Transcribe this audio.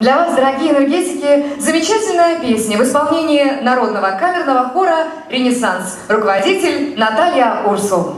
Для вас, дорогие энергетики, замечательная песня в исполнении народного камерного хора «Ренессанс». Руководитель Наталья Урсул.